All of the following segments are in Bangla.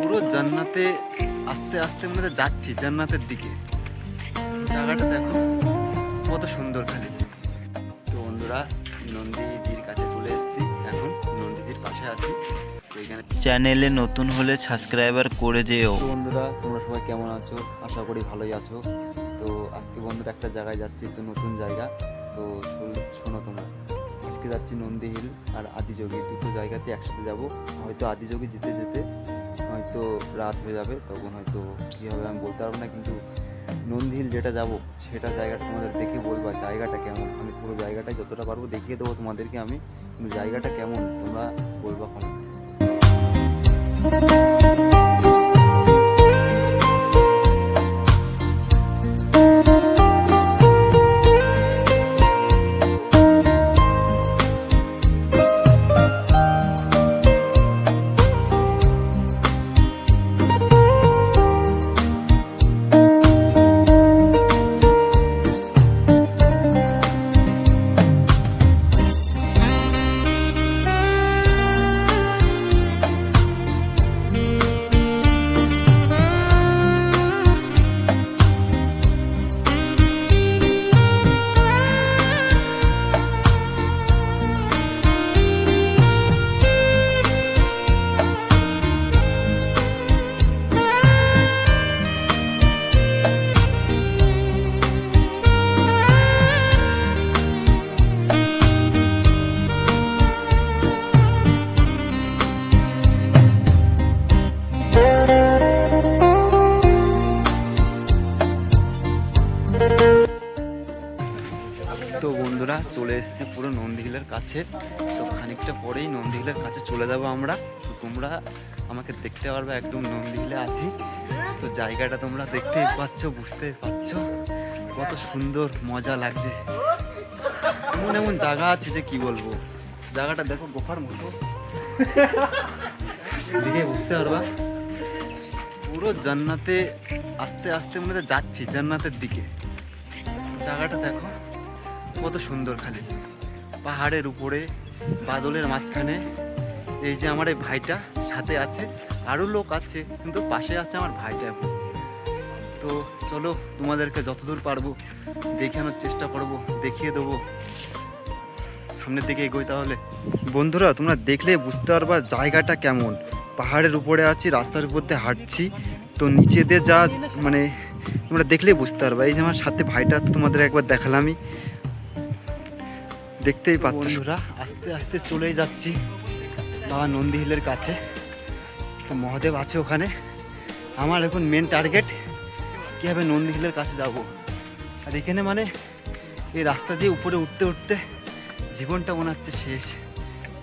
পুরো জান্নাতে আস্তে আস্তে মনে যাচ্ছি জান্নাতের দিকে। জায়গাটা দেখো কত সুন্দর খালি। তো বন্ধুরা নন্দীজির কাছে চলে এসেছি। এখন নন্দীজির পাশে আছি। চ্যানেলে নতুন হলে সাবস্ক্রাইবার করে যেও। বন্ধুরা তোমরা সবাই কেমন আছো? আশা করি ভালোই আছো। তো আজকে বন্ধুরা একটা জায়গায় যাচ্ছি তো নতুন জায়গা। তো শোনো তোমরা। আজকে যাচ্ছি নন্দী হিল আর আদিযোগী। দুটো জায়গাতে একসাথে যাব। হয়তো আদিযোগী যেতে যেতে হয়তো রাত হয়ে যাবে, তখন হয়তো কী হবে আমি বলতে পারব না, কিন্তু নন্দী যেটা যাব, সেটা জায়গাটা তোমাদের দেখে বলবা জায়গাটা কেমন? আমি পুরো জায়গাটা যতটা পারব দেখিয়ে দেবো তোমাদেরকে আমি, কিন্তু জায়গাটা কেমন, তোমরা বলবা কমেন্ট। এসেছি পুরো নন্দীহিলের কাছে। তো খানিকটা পরেই নন্দীহিলের কাছে চলে যাব আমরা। তো তোমরা আমাকে দেখতে পারবে, একদম নন্দীহিলে আছি। তো জায়গাটা তোমরা দেখতেই পাচ্ছ, বুঝতেই পারছ কত সুন্দর মজা লাগছে। এমন এমন জায়গা আছে যে কি বলব? জায়গাটা দেখো, গোফার মতো। দেখে বুঝতে পারবা? পুরো জান্নাতে আস্তে আস্তে মনে যাচ্ছি, জান্নাতের দিকে। জায়গাটা দেখো। কত সুন্দর খালি। পাহাড়ের উপরে, বাদলের মাঝখানে। এই যে আমার এই ভাইটা সাথে আছে আরও লোক আছে, কিন্তু পাশে আছে আমার ভাইটা তো চলো, তোমাদেরকে যতদূর পারব, দেখানোর চেষ্টা করব, দেখিয়ে দেবো। সামনের দিকে এগোই তাহলে। বন্ধুরা, তোমরা দেখলে বুঝতে পারবা জায়গাটা কেমন। পাহাড়ের উপরে আছি, রাস্তার উপর দিয়ে হাঁটছি। তো নিচে দিয়ে যা মানে তোমরা দেখলেই বুঝতে পারবা। এই যে আমার সাথে ভাইটা, তোমাদের একবার দেখালামই। দেখতেই পাচ্ছ। বন্ধুরা আস্তে আস্তে চলেই যাচ্ছি বাবা নন্দী হিলের কাছে। তো মহাদেব আছে ওখানে। আমার এখন মেন টার্গেট কীভাবে নন্দী হিলের কাছে যাব। আর এখানে মানে এই রাস্তা দিয়ে উপরে উঠতে উঠতে জীবনটা মনে হচ্ছে শেষ।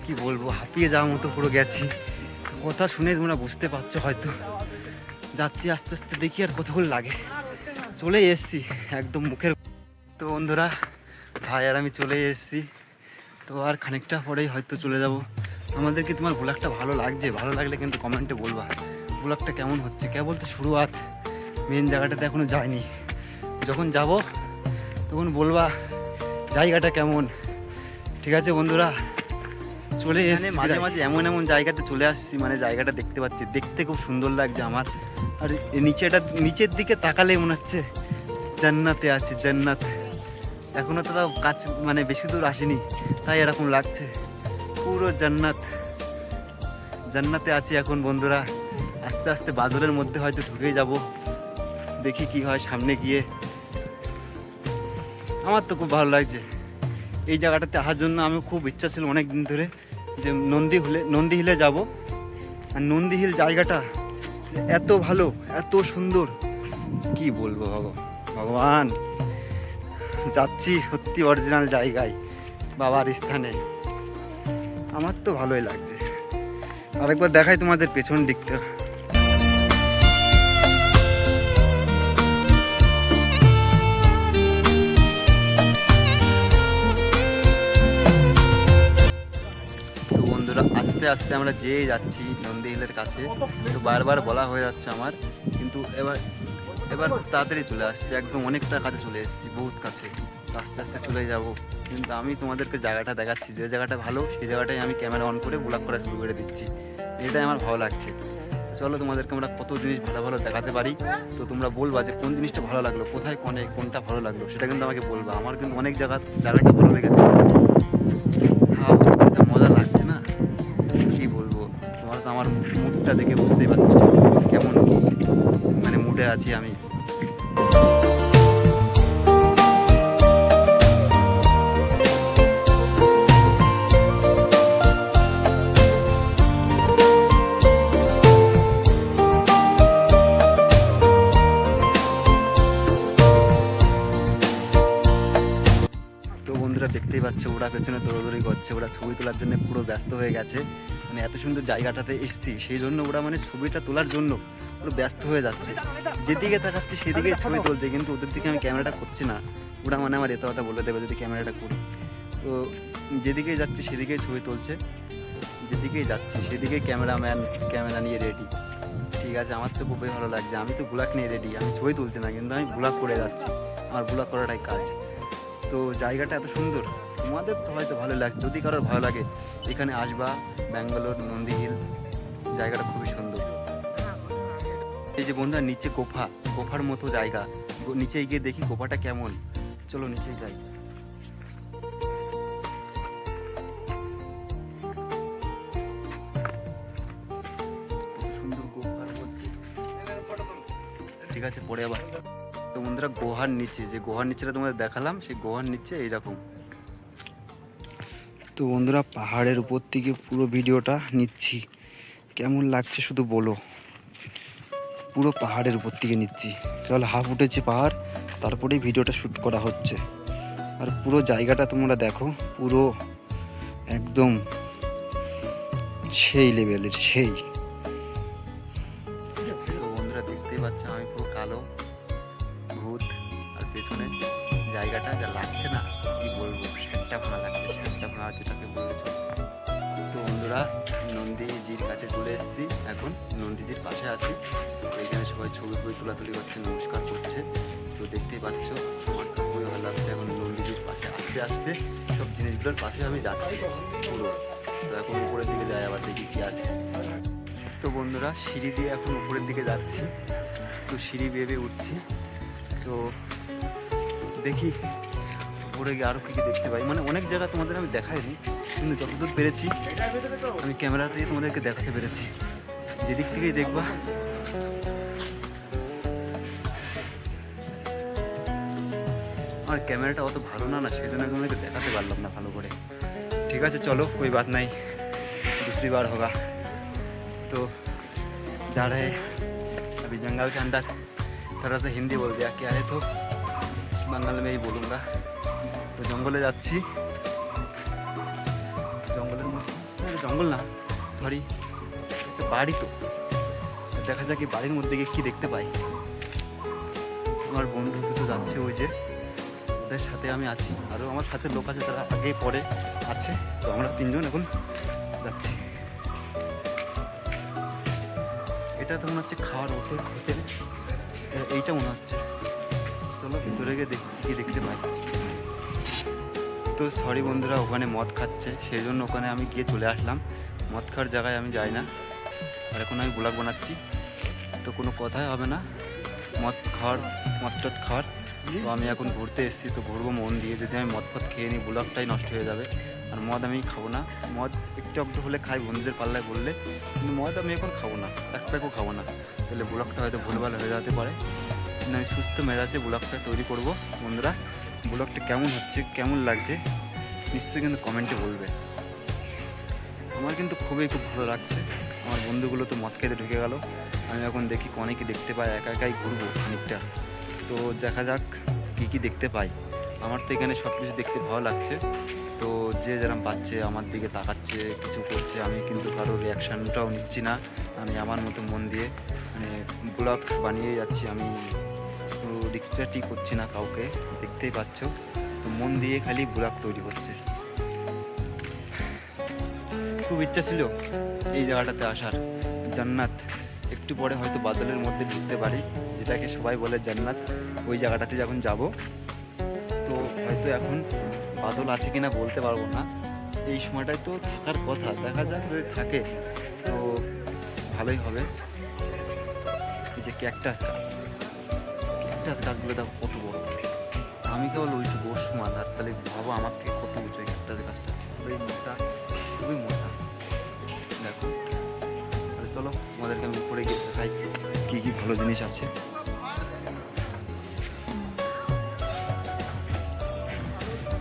কি বলব হাঁপিয়ে যাওয়ার মতো পুরো গেছি। কথা শুনে তোমরা বুঝতে পারছ হয়তো। যাচ্ছি আস্তে আস্তে দেখি আর কতক্ষণ লাগে। চলে এসছি একদম মুখের তো বন্ধুরা ভাই আর আমি চলে এসেছি। তো আর খানিকটা পরেই হয়তো চলে যাব। আমাদের কি তোমার ব্লগটা ভালো লাগছে? ভালো লাগলে কিন্তু কমেন্টে বলবা। ব্লগটা কেমন হচ্ছে? কেবল তো শুরুয়াত। মেন জায়গাটাতে এখনও যায়নি যখন যাব তখন বলবা জায়গাটা কেমন? ঠিক আছে বন্ধুরা? চলে এসে মাঝে মাঝে এমন এমন জায়গাতে চলে আসছি মানে জায়গাটা দেখতে পাচ্ছি। দেখতে খুব সুন্দর লাগছে আমার। আর নিচেটা নিচের দিকে তাকালে মনে হচ্ছে জান্নাতে আছে জান্নাত। এখনও তো তাও কাছ মানে বেশি দূর আসেনি, তাই এরকম লাগছে। পুরো জান্নাত। জান্নাতে আছি এখন বন্ধুরা। আস্তে আস্তে বাদলের মধ্যে হয়তো ঢুকে যাব। দেখি কি হয় সামনে গিয়ে। আমার তো খুব ভালো লাগছে। এই জায়গাটাতে আসার জন্য আমি খুব ইচ্ছা ছিল অনেক দিন ধরে যে নন্দী হিলে নন্দী হিলে যাব। আর নন্দী হিল জায়গাটা এত ভালো, এত সুন্দর। কি বলব ভগ- ভগবান? যাচ্ছি সত্যি অরিজিনাল জায়গায়, বাবার স্থানে। আমার তো ভালোই লাগছে। আরেকবার দেখাই তোমাদের পেছন দিকটা। আস্তে আস্তে আমরা যেয়ে যাচ্ছি নন্দী হিলের কাছে। তো বারবার বলা হয়ে যাচ্ছে আমার, কিন্তু এবার এবার তাড়াতাড়ি চলে আসছি, একদম অনেকটা কাছে চলে এসেছি, বহুত কাছে। আস্তে আস্তে চলে যাব। কিন্তু আমি তোমাদেরকে জায়গাটা দেখাচ্ছি, যে জায়গাটা ভালো, সেই জায়গাটাই আমি ক্যামেরা অন করে ব্লগ করা শুরু করে দিচ্ছি। এটাই আমার ভালো লাগছে। চলো তোমাদেরকে আমরা কত জিনিস ভালো ভালো দেখাতে পারি। তো তোমরা বলবা যে কোন জিনিসটা ভালো লাগল, কোথায় কোনে, কোনটা ভালো লাগল, সেটা কিন্তু আমাকে বলবা। আমার কিন্তু অনেক জায়গা, জায়গাটা ভালো লেগেছে। মজা লাগছে না, কি বলব? তোমার তো আমার মুডটা দেখে বুঝতেই আছি আমি। বন্ধুরা দেখতেই পাচ্ছে, ওরা পেছনে দৌড়দৌড়ি করছে, ওরা ছবি তোলার জন্য পুরো ব্যস্ত হয়ে গেছে। মানে এত সুন্দর জায়গাটাতে এসছি, সেই জন্য ওরা মানে ছবিটা তোলার জন্য পুরো ব্যস্ত হয়ে যাচ্ছে। যেদিকে তাকাচ্ছে সেদিকেই ছবি তুলছে, কিন্তু ওদের দিকে আমি ক্যামেরাটা করছি না। ওরা মানে আমার এত কথা বলে দেবে যদি ক্যামেরাটা করি। তো যেদিকেই যাচ্ছে সেদিকেই ছবি তুলছে। যেদিকেই যাচ্ছে সেদিকেই ক্যামেরাম্যান, ক্যামেরা নিয়ে রেডি ঠিক আছে, আমার তো খুবই ভালো লাগছে। আমি তো ব্লগ নিয়ে রেডি আমি ছবি তুলছি না, কিন্তু আমি ব্লগ করে যাচ্ছি। আমার ব্লগ করাটাই কাজ। তো জায়গাটা এত সুন্দর। তোমাদের তো হয়তো ভালো লাগে, যদি কারোর ভালো লাগে, এখানে আসবা, ব্যাঙ্গালোর নন্দী হিল জায়গাটা খুবই সুন্দর। এই যে বন্ধুরা, নিচে গোফা। গোফার মতো জায়গা। নিচে গিয়ে দেখি গোফাটা কেমন। চলো নিচে যাই। ঠিক আছে, পরে আবার। তো বন্ধুরা, গুহার নিচে, যে গুহার নিচেটা তোমাদের দেখালাম, সেই গুহার নিচে এইরকম। তো বন্ধুরা, পাহাড়ের উপর থেকে পুরো ভিডিওটা নিচ্ছি। কেমন লাগছে শুধু বলো। পুরো পাহাড়ের উপর থেকে নিচ্ছি। কেবল হাফ উঠেছে পাহাড়, তারপরেই ভিডিওটা শ্যুট করা হচ্ছে। আর পুরো জায়গাটা তোমরা দেখো, পুরো একদম সেই লেভেলের, সেই। বন্ধুরা দেখতেই পাচ্ছ, আমি পুরো কালো, ভূত, আর পেছনে জায়গাটা যা লাগছে না, কি বলব শ্যাটটা ভালো লাগছে শ্যাটটা ভালো যেটাকে বললে বন্ধুরা নন্দীজির কাছে চলে এসেছি। এখন নন্দীজির পাশে আছি। এখানে সবাই ছবি ছবি তোলাতুলি করছে, নমস্কার করছে। তো দেখতেই পাচ্ছ, আমার খুবই ভালো লাগছে এখন নন্দীজির পাশে আস্তে আস্তে। সব জিনিসগুলোর পাশে আমি যাচ্ছি পুরো। তো এখন উপরের দিকে যাই, আবার দেখি কি আছে। তো বন্ধুরা, সিঁড়ি দিয়ে এখন উপরের দিকে যাচ্ছি। তো সিঁড়ি বেয়ে উঠছি। তো দেখি উপরে গিয়ে আরও কী কী দেখতে পাই মানে অনেক জায়গা তোমাদের আমি দেখাইনি কিন্তু যতদূর পেরেছি আমি ক্যামেরা থেকে তোমাদেরকে দেখাতে পেরেছি যেদিক থেকেই দেখবা আমার ক্যামেরাটা অত ভালো না না সেই জন্য আমি তোমাদেরকে দেখাতে পারলাম না ভালো করে ঠিক আছে চলো कोई बात नहीं दूसरी बार होगा तो जा रहे हैं अभी जंगल के अंदर थोड़ा सा हिंदी बोल दिया क्या है तो বাংলা में ही बोलूँगा তো জঙ্গলে যাচ্ছি। জঙ্গলের মধ্যে জঙ্গল না সরি একটা বাড়ি তো। দেখা যাক এই বাড়ির মধ্যে গিয়ে কী দেখতে পাই। আমার বন্ধু দুটো যাচ্ছে ওই যে, ওদের সাথে আমি আছি। আরও আমার সাথে লোক আছে, তারা আগে পরে আছে। তো আমরা তিনজন এখন যাচ্ছি। এটা তো মনে হচ্ছে খাওয়ার হোটেল হোটেল। এইটা মনে হচ্ছে। চলো ভিতরে গিয়ে দেখ দেখতে পাই। তো সরি বন্ধুরা, ওখানে মদ খাচ্ছে। সেই জন্য ওখানে আমি গিয়ে চলে আসলাম। মদ খাওয়ার জায়গায় আমি যাই না। আর এখন আমি ব্লগ বানাচ্ছি। তো কোনো কথাই হবে না। মদ খাওয়ার, মদ টদ খাওয়ার। তো আমি এখন ঘুরতে এসেছি, তো ঘুরবো মন দিয়ে। যদি আমি মদ ফদ খেয়ে নিই ব্লগটাই নষ্ট হয়ে যাবে। আর মদ আমি খাব না। মদ একটু একটু হলে খাই, বন্ধুদের পাল্লায় বললে। কিন্তু মদ আমি এখন খাব না। এক প্যাকও খাব না। তাহলে ব্লগটা হয়তো ভুলভাল হয়ে যেতে পারে। কিন্তু আমি সুস্থ মেজাজে ব্লগটা তৈরি করব, বন্ধুরা। ব্লগটা কেমন হচ্ছে, কেমন লাগছে, নিশ্চয়ই কিন্তু কমেন্টে বলবে। আমার কিন্তু খুবই খুব ভালো লাগছে। আমার বন্ধুগুলো তো মদ খেতে ঢুকে গেল। আমি এখন দেখি অনেকে দেখতে পাই, একা একাই ঘুরবো খানিকটা। তো দেখা যাক কী কী দেখতে পাই। আমার তো এখানে সব কিছু দেখতে ভালো লাগছে। তো যে যেরকম পাচ্ছে, আমার দিকে তাকাচ্ছে, কিছু করছে, আমি কিন্তু কারও রিয়াকশানটাও নিচ্ছি না। আমি আমার মতো মন দিয়ে মানে ব্লগ বানিয়ে যাচ্ছি আমি। ডিসপ্লেটি করছি না কাউকে, দেখতেই পাচ্ছ। তো মন দিয়ে খালি ব্লগ তৈরি করছে। খুব ইচ্ছা ছিল এই জায়গাটাতে আসার। জান্নাত, একটু পরে হয়তো বাদলের মধ্যে ঢুকতে পারি, যেটাকে সবাই বলে জান্নাত। ওই জায়গাটাতে যখন যাব, তো হয়তো এখন বাদল আছে কিনা বলতে পারব না। এই সময়টায় তো থাকার কথা, দেখা যাক যদি থাকে, তো ভালোই হবে। এই যে ক্যাকটাস গাছ। ক্যাকটাস গাছগুলো দেখো কত বড়। আমি কেবল বস সমান আর তাহলে ভাবো আমার থেকে কত উঁচু ওই ক্যাকটাস গাছটা খুবই মোটা খুবই মোটা। দেখো, তাহলে চলো তোমাদেরকে আমি উপরে গিয়ে দেখাই কী কী ভালো জিনিস আছে।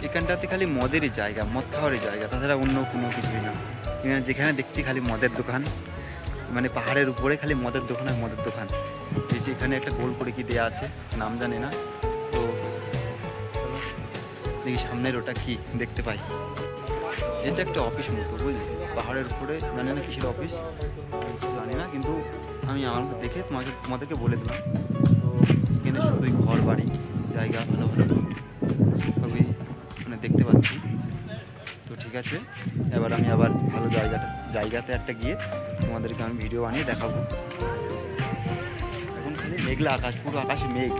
এখানটাতে খালি মদেরই জায়গা, মদ খাওয়ারই জায়গা, তাছাড়া অন্য কোনো কিছুই না। এখানে যেখানে দেখছি খালি মদের দোকান মানে পাহাড়ের উপরে খালি মদের দোকান আর মদের দোকান। এই এখানে একটা গোল করে কি দেয়া আছে, নাম জানি না। তো দেখি সামনের ওটা কি দেখতে পাই। এটা একটা অফিস মতো বুঝলি? পাহাড়ের উপরে, জানি না কিসের অফিস জানি না, কিন্তু আমি আমার দেখে তোমাকে, তোমাদেরকে বলে দিলাম। তো এখানে শুধুই ঘর, বাড়ি, জায়গা, ভালো ভালো, সবই মানে দেখতে পাচ্ছি। তো ঠিক আছে, এবার আমি আবার ভালো জায়গাটা, জায়গাতে একটা গিয়ে তোমাদেরকে আমি ভিডিও বানিয়ে দেখাবো। মেঘলা আকাশ, পুরো আকাশে মেঘ।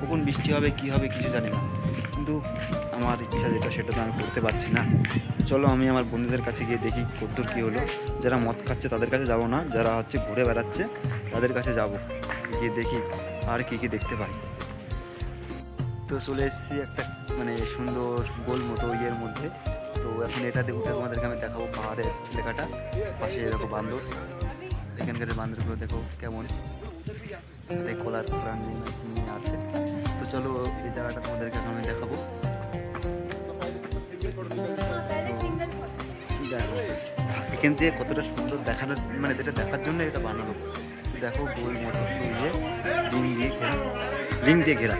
কখন বৃষ্টি হবে, কি হবে কিছু জানি না। কিন্তু আমার ইচ্ছা যেটা, সেটা তো আমি করতে পারছি না। চলো আমি আমার বন্ধুদের কাছে গিয়ে দেখি কদ্দূর কী হলো। যারা মদ খাচ্ছে তাদের কাছে যাব না, যারা হচ্ছে ঘুরে বেড়াচ্ছে তাদের কাছে যাব। গিয়ে দেখি আর কি কি দেখতে পাই। তো চলে এসেছি একটা মানে সুন্দর গোল মতো ইয়ের মধ্যে। তো এখন এটাতে উঠে তোমাদেরকে আমি দেখাবো পাহাড়ের এলাকাটা পাশে এরকম বান্দর। এখানকার বান্দরগুলো দেখো কেমন। কলার প্রাণ আছে তো চলো এই জায়গাটা তোমাদেরকে এখন আমি দেখাবো দেখো, এখান থেকে কতটা সুন্দর দেখানোর মানে যেটা দেখার জন্য এটা বানানো দেখো গোল মতো ইয়ে রিং দিয়ে ঘেরা। রিং দিয়ে ঘেরা।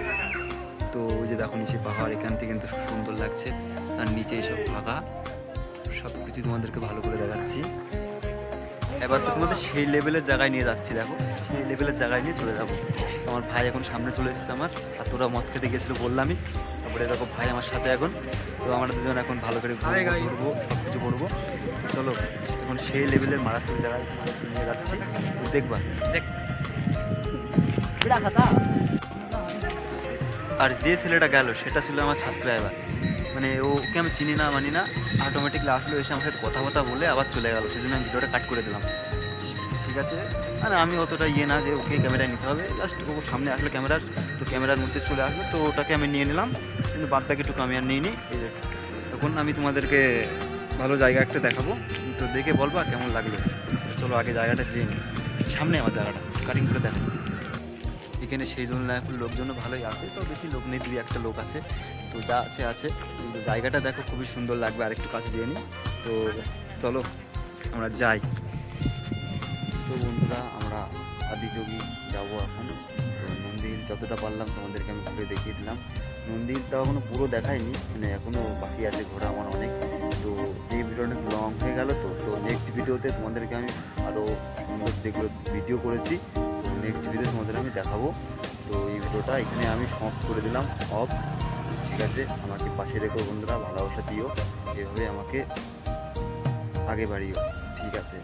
তো ওই যে দেখো নিচে পাহাড় এখান থেকে কিন্তু খুব সুন্দর লাগছে আর নিচে এসব ফাঁকা সব কিছু তোমাদেরকে ভালো করে দেখাচ্ছি এবার তো তোমাদের সেই লেভেলের জায়গায় নিয়ে যাচ্ছি, দেখো। লেভেলের জায়গায় নিয়ে চলে যাব। আমার ভাই এখন সামনে চলে এসেছে আমার আর তোরা মদ খেতে গেছিল বললামই তারপরে দেখো ভাই আমার সাথে এখন। তো আমরা দুজন এখন ভালো করে ঘুরবো ঘুরবো সব কিছু করব। চলো এখন সেই লেভেলের মারাত্মক জায়গায় নিয়ে যাচ্ছি। দেখবা। দেখ। আর যে ছেলেটা গেল সেটা ছিল আমার সাবস্ক্রাইবার মানে ওকে আমি চিনি না মানি না। অটোমেটিকলি আসলো এসে আমার সাথে কথা কথা বলে আবার চলে গেল। সেই জন্য আমি ভিডিওটা কাট করে দিলাম। ঠিক আছে? মানে আমি অতটা ইয়ে না যে ওকে ক্যামেরায় নিতে হবে জাস্ট ও সামনে আসলো ক্যামেরার, তো ক্যামেরার মধ্যে চলে আসলো, তো ওটাকে আমি নিয়ে নিলাম, কিন্তু বাদ বাকিটুকু আমি আর নিয়ে নিই এই তখন আমি তোমাদেরকে ভালো জায়গা একটা দেখাবো, তো দেখে বলবা কেমন লাগল। চলো আগে জায়গাটা যেয়ে নিই। সামনে আমার জায়গাটা কাটিং করে দেখো এখানে সেই জন্য এখন লোকজন ভালোই আছে, তো বেশি লোক নেই, দুই একটা লোক আছে, তো যা আছে আছে। জায়গাটা দেখো খুবই সুন্দর লাগবে আর একটু কাছে যেয়ে নিই। তো চলো, আমরা যাই। আমরা আদিযোগী যাব এখন। তো মন্দির যতটা পারলাম তোমাদেরকে আমি ঘুরে দেখিয়ে দিলাম। মন্দিরটা এখনও পুরো দেখাইনি মানে এখনও বাকি আছে ঘোরা আমার অনেক। তো এই ভিডিওটা একটু লং হয়ে গেল তো। তো নেক্সট ভিডিওতে তোমাদেরকে আমি আরও সুন্দর যেগুলো ভিডিও করেছি, তো নেক্সট ভিডিও তোমাদের আমি দেখাবো। তো এই ভিডিওটা এখানে আমি সমাপ্ত করে দিলাম। অফ, ঠিক আছে? আমাকে পাশে রেখো বন্ধুরা, ভালোবাসা দিও। এভাবে আমাকে আগে বাড়িও, ঠিক আছে?